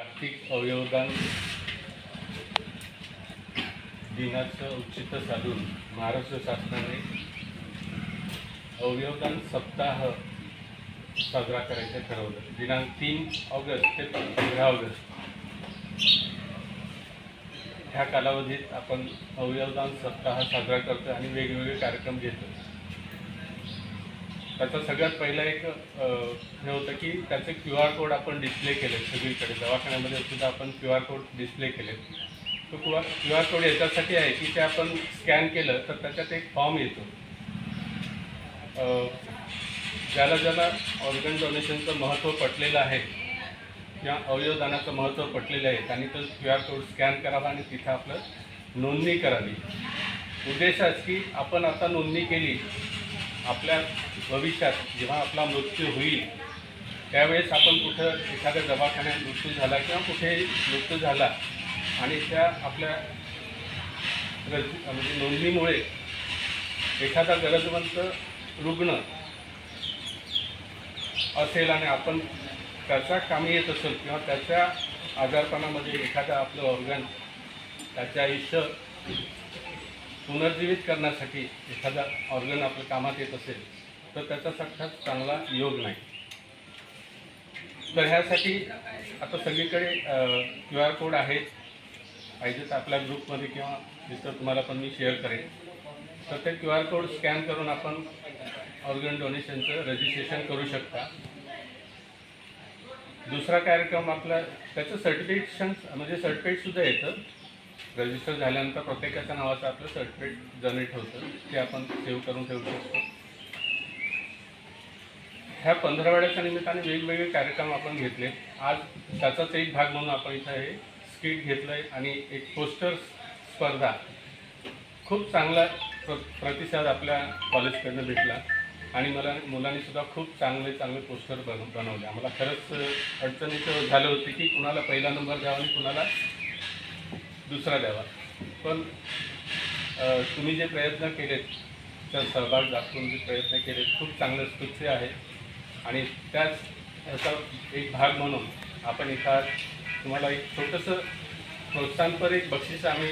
जागतिक अवयवदान दिनाचं औचित्य साधून महाराष्ट्र शासनाने अवयवदान सप्ताह साजरा करायचं ठरवलं. दिनांक तीन ऑगस्ट ते पंधरा ऑगस्ट. ह्या कालावधीत आपण अवयवदान सप्ताह साजरा करतो आणि वेगवेगळे कार्यक्रम घेतो त्याचा सगळ्यात पहिला एक हे होतं की त्याचे क्यू आर कोड आपण डिस्प्ले केले सगळीकडे. दवाखान्यामध्ये सुद्धा आपण क्यू आर कोड डिस्प्ले केले तो Q R Q R code याच्यासाठी आहे की ते आपण स्कॅन केलं तर त्याच्यात एक फॉर्म येतो. ज्याला ज्याला ऑर्गन डोनेशनचं महत्त्व पटलेलं आहे किंवा अवयवदानाचं महत्त्व पटलेलं आहे त्यांनी तो क्यू आर कोड स्कॅन करावा आणि तिथं आपलं नोंदणी करावी. उद्देश की आपण आता नोंदणी केली आपल्या भविष्यात जेव्हा आपला मृत्यू होईल त्यावेळेस आपण कुठं एखाद्या दवाखान्यात मृत्यू झाला किंवा कुठे मृत्यू झाला आणि त्या आपल्या गरज म्हणजे नोंदणीमुळे एखादा गरजवंत रुग्ण असेल आणि आपण त्याचा कामी येत असेल किंवा त्याच्या आजारपणामध्ये एखादा आपलं ऑर्गन त्याच्या आयुष्य पुनर्जीवित करण्यासाठी एखादा ऑर्गन आपल्या कामात येत असेल तर त्याचा साक्षात चांगला योग नाही. तर ह्यासाठी आता सगळीकडे क्यू आर कोड आहेत पाहिजे तर आपल्या ग्रुपमध्ये किंवा जिथं तुम्हाला पण मी शेअर करेन. तर ते क्यू आर कोड स्कॅन करून आपण ऑर्गन डोनेशनचं रजिस्ट्रेशन करू शकता. दुसरा कार्यक्रम आपला त्याचं सर्टिफिकेशन म्हणजे सर्टिफिकेटसुद्धा येतं. रजिस्टर झाल्यानंतर प्रत्येकाच्या नावाचं आपलं सर्टिफिकेट जनरेट होतं. ते आपण सेव्ह करून ठेवू शकतो. ह्या पंधरवड्याच्या निमित्ताने वेगवेगळे कार्यक्रम आपण घेतले. आज त्याचाच एक भाग म्हणून आपण इथं हे स्किट घेतलं आहे आणि एक पोस्टर स्पर्धा. खूप चांगला प्र प्रतिसाद आपल्या कॉलेजकडनं भेटला. आणि मला मुलांनीसुद्धा खूप चांगले चांगले पोस्टर बन बनवले. आम्हाला खरंच अडचणीचं झालं होतं की कुणाला पहिला नंबर द्यावा आणि कुणाला दुसरा द्यावा. पण तुम्ही जे प्रयत्न केलेत त्या सहभाग दाखवून जे प्रयत्न केलेत खूप चांगलं स्तुत्य आहे. आणि त्याच याचा एक भाग म्हणून आपण इथं तुम्हाला एक छोटंसं प्रोत्साहनपर एक बक्षीस आम्ही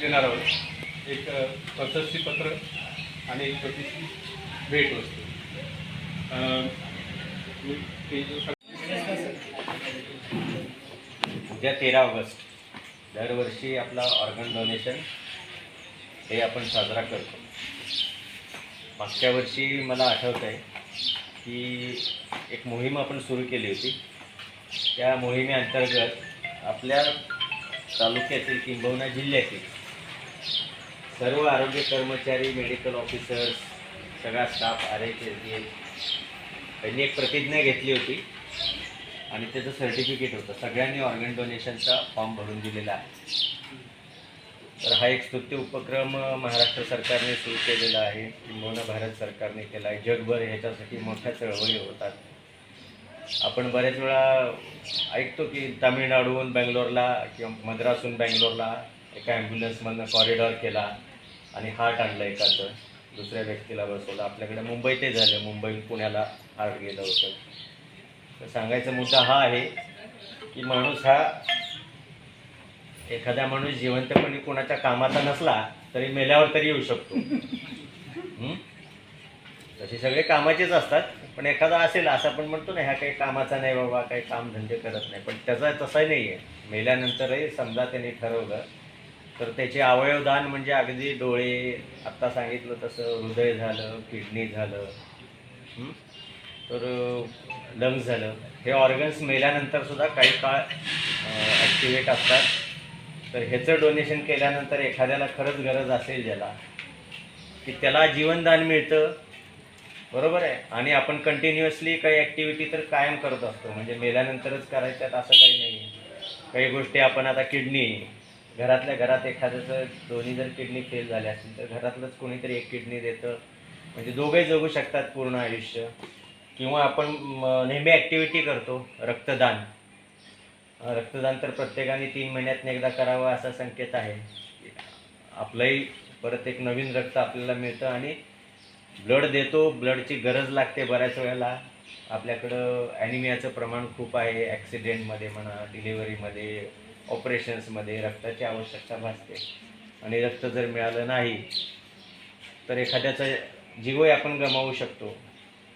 देणार आहोत. एक प्रशस्तीपत्र आणि एक छोटीशी भेट वस्तू. उद्या तेरा ऑगस्ट. दरवर्षी आपला ऑर्गन डोनेशन हे आपण साजरा करतो. मागच्या वर्षी मला आठवत आहे की एक मोहीम आपण सुरू केली होती. त्या मोहिमेअंतर्गत आपल्या तालुक्यातील किंबहुना जिल्ह्यातील सर्व आरोग्य कर्मचारी मेडिकल ऑफिसर्स सगळा staff R H S D त्यांनी एक प्रतिज्ञा घेतली होती आणि त्याचं सर्टिफिकेट होतं. सगळ्यांनी ऑर्गन डोनेशनचा फॉर्म भरून दिलेला आहे. तर हा एक स्तुत्य उपक्रम महाराष्ट्र सरकारने सुरू केलेला आहे. किंबहुना भारत सरकारने केला आहे. जगभर ह्याच्यासाठी मोठ्या चळवळी होतात. आपण बऱ्याच वेळा ऐकतो की तामिळनाडूहून बँगलोरला किंवा मद्रासहून बँगलोरला एका ॲम्ब्युलन्समधनं कॉरिडॉर केला आणि हार्ट आणलं एकाचं. दुसऱ्या व्यक्तीला बसवलं. आपल्याकडे मुंबई ते झालं. मुंबईहून पुण्याला हार्ट गेलं होतं. तर सांगायचा मुद्दा हा आहे की माणूस हा एखादा माणूस जिवंतपणी कोणाच्या कामाचा नसला तरी मेल्यावर तरी येऊ शकतो. तसे सगळे कामाचेच असतात. पण एखादा असेल असं आपण म्हणतो ना ह्या काही कामाचा नाही बाबा काही काम धंदे करत नाही. पण त्याचा तसाही नाही आहे मेल्यानंतरही समजा त्यांनी ठरवलं तर त्याचे अवयवदान म्हणजे अगदी डोळे आत्ता सांगितलं तसं हृदय झालं किडनी झालं तर लंग्स झालं. हे ऑर्गन्स मेल्यानंतर सुद्धा काही काळ ॲक्टिवेट असतात. तर ह्याचं डोनेशन केल्यानंतर एखाद्याला खरंच गरज असेल ज्याला की त्याला जीवनदान मिळतं. बरोबर आहे? आणि आपण कंटिन्युअसली काही ॲक्टिव्हिटी तर कायम करत असतो. म्हणजे मेल्यानंतरच करायच्यात असं काही नाही. आहे काही गोष्टी आपण आता किडनी घरातल्या घरात एखाद्याचं दोन्ही जर किडनी फेल झाल्या असतील तर घरातलंच कोणीतरी एक किडनी देतं. म्हणजे दोघंही जगू शकतात पूर्ण आयुष्य. किंवा आपण नेहमी ॲक्टिव्हिटी करतो रक्तदान. रक्तदान तर प्रत्येकाने तीन महिन्यातनं एकदा करावं असा संकेत आहे. आपलंही परत एक नवीन रक्त आपल्याला मिळतं आणि ब्लड देतो. ब्लडची गरज लागते बऱ्याच वेळेला. आपल्याकडं ॲनिमियाचं प्रमाण खूप आहे. ॲक्सिडेंटमध्ये म्हणा डिलिव्हरीमध्ये ऑपरेशन्समध्ये रक्ताची आवश्यकता भासते. आणि रक्त जर मिळालं नाही तर एखाद्याचा जीवही आपण गमावू शकतो.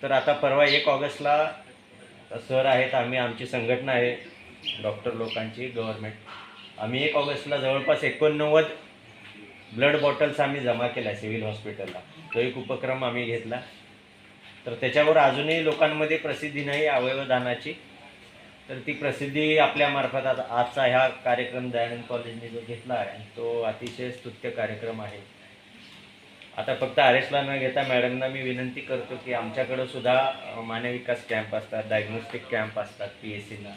तर आता परवा एक ऑगस्टला सर आहेत आम्ही आमची संघटना आहे. डॉक्टर लोकांची गव्हर्मेंट आम्ही एक ऑगस्टला जवळपास एकोणनव्वद ब्लड बॉटल्स आम्ही जमा केल्या सिव्हिल हॉस्पिटलला. तो एक उपक्रम आम्ही घेतला. तर त्याच्यावर अजूनही लोकांमध्ये प्रसिद्धी नाही अवयवदानाची. तर ती प्रसिद्धी आपल्यामार्फत आता आजचा ह्या कार्यक्रम दयानंद कॉलेजने जो घेतला आहे तो अतिशय स्तुत्य कार्यक्रम आहे. आता फक्त आरेसला न घेता मॅडमना मी विनंती करतो की आमच्याकडं सुद्धा मानविकास कॅम्प असतात डायग्नोस्टिक कॅम्प असतात पी एस सीला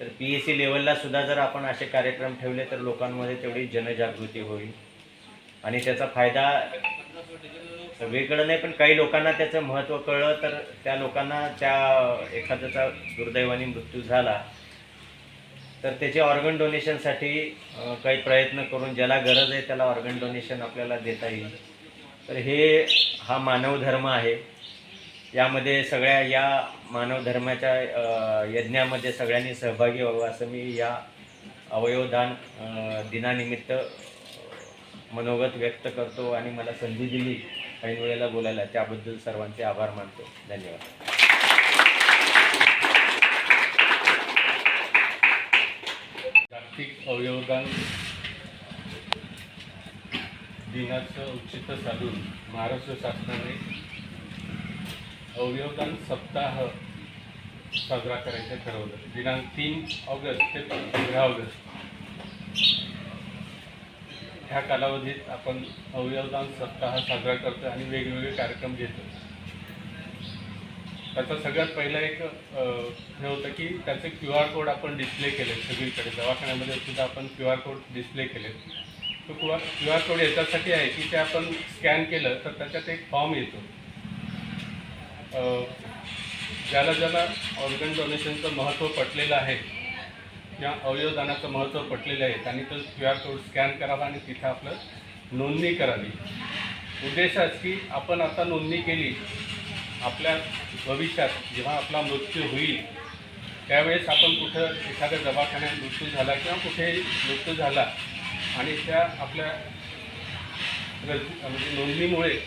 तर पी एस सी लेवलला सुद्धा जर आपण असे कार्यक्रम ठेवले तर लोकांमध्ये तेवढी जनजागृती होईल. आणि त्याचा फायदा सगळीकडं नाही पण काही लोकांना त्याचं महत्त्व कळलं तर त्या लोकांना त्या एखाद्याचा दुर्दैवाने मृत्यू झाला तर त्याचे ऑर्गन डोनेशनसाठी काही प्रयत्न करून ज्याला गरज आहे त्याला ऑर्गन डोनेशन आपल्याला देता येईल. तर हे हा मानव धर्म आहे. यामध्ये सगळ्या या मानव धर्माच्या यज्ञामध्ये सगळ्यांनी सहभागी व्हावं असं मी या अवयवदान दिनानिमित्त मनोगत व्यक्त करतो आणि मला संधी दिली ऐन वेळेला बोलायला. त्याबद्दल सर्वांचे आभार मानतो. धन्यवाद. जागतिक अवयवदान दिनाचं औचित्य साधून महाराष्ट्र शासनाने अवयवदान सप्ताह साजरा करायचं ठरवलं. दिनांक तीन ऑगस्ट ते पंधरा ऑगस्ट. ह्या कालावधीत आपण अवयवदान सप्ताह साजरा करतो आणि वेगवेगळे कार्यक्रम घेतो त्याचा सगळ्यात पहिला एक हे होतं की त्याचे क्यू आर कोड आपण डिस्प्ले केले सगळीकडे. दवाखान्यामध्ये सुद्धा आपण क्यू आर कोड डिस्प्ले केले तो Q R Q R code याच्यासाठी आहे की ते आपण स्कॅन केलं तर त्याच्यात एक फॉर्म येतो. ज्याला ज्याला ऑर्गन डोनेशनचं महत्त्व पटलेलं आहे किंवा अवयवदानाचं महत्त्व पटलेलं आहे त्यांनी तो क्यू आर कोड स्कॅन करावा आणि तिथं आपलं नोंदणी करावी. उद्देशाच की आपण आता नोंदणी केली आपल्या भविष्यात जेव्हा आपला मृत्यू होईल त्यावेळेस आपण कुठं एखाद्या दवाखान्यात मृत्यू झाला किंवा कुठेही मृत्यू झाला आणि त्या आपल्या रज म्हणजे नोंदणीमुळे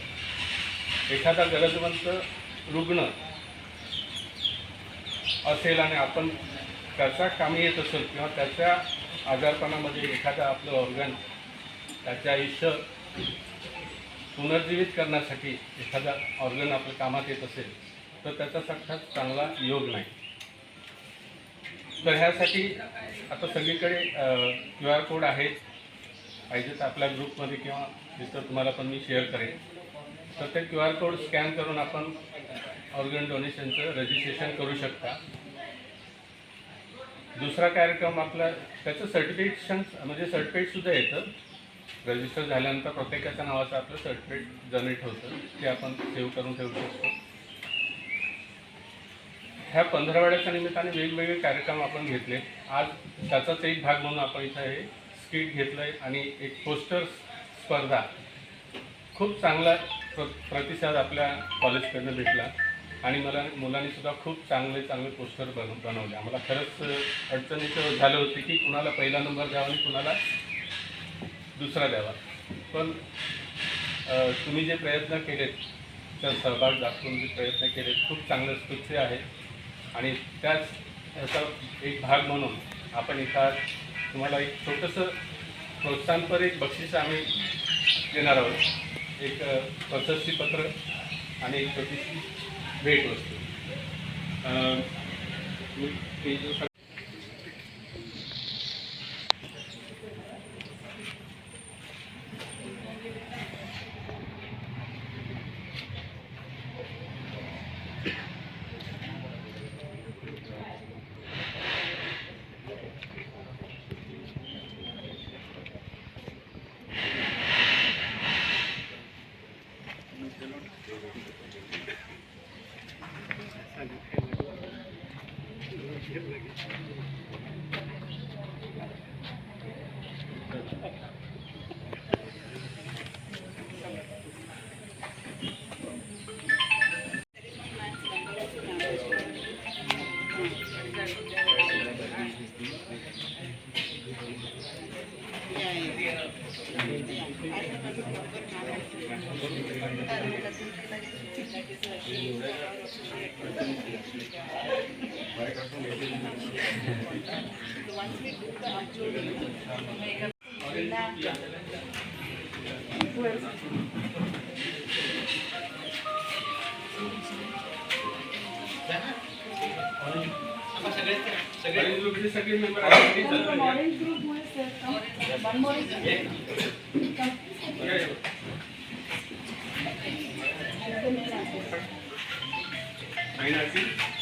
एखादा गरजवंत रुग्ण. असेल आणि आपण त्याचा कामी येत असेल किंवा त्याच्या आजारपणामध्ये एखादं आपलं ऑर्गन त्याचे आयुष्य पुनर्जीवित करण्यासाठी एखादा ऑर्गन आपल्या कामात येत असेल तर त्याचा साक्षात चांगला योग नाही. तर ह्यासाठी आता सगळीकडे क्यू आर कोड आहेत पाहिजे तर आपल्या ग्रुपमध्ये किंवा तिथं तुम्हाला पण मी शेअर करेन. तर ते क्यू आर कोड स्कॅन करून आपण ऑर्गन डोनेशनचं रजिस्ट्रेशन करू शकता. दुसरा कार्यक्रम आपला त्याचं सर्टिफिकेशन म्हणजे सर्टिफिकेटसुद्धा येतं. रजिस्टर झाल्यानंतर प्रत्येकाच्या नावाचं आपलं सर्टिफिकेट जनरेट होतं. ते आपण सेव्ह करून ठेवू शकतो. ह्या पंधरवड्याच्या निमित्ताने वेगवेगळे कार्यक्रम आपण घेतले. आज त्याचाच एक भाग म्हणून आपण इथं हे स्किट घेतलं आहे आणि एक पोस्टर स्पर्धा. खूप चांगला प्र प्रतिसाद आपल्या कॉलेजकडनं भेटला. आणि मला मुलांनी सुद्धा खूप चांगले चांगले पोस्टर बन बनवले. आम्हाला खरंच अडचणीचं झालं होतं की कुणाला पहिला नंबर द्यावा आणि कुणाला दुसरा द्यावा. पण तुम्ही जे प्रयत्न केलेत त्या सहभाग दाखवून जे प्रयत्न केलेत खूप चांगलं स्तुत्य आहे. आणि त्याच याचा एक भाग म्हणून आपण इथं तुम्हाला एक छोटंसं प्रोत्साहनपर एक बक्षीस आम्ही देणार आहोत. एक प्रशस्तीपत्र आणि एक छोटीशी भेटवस्तू. अ, सगळे मेंबर आहेत Ahí así.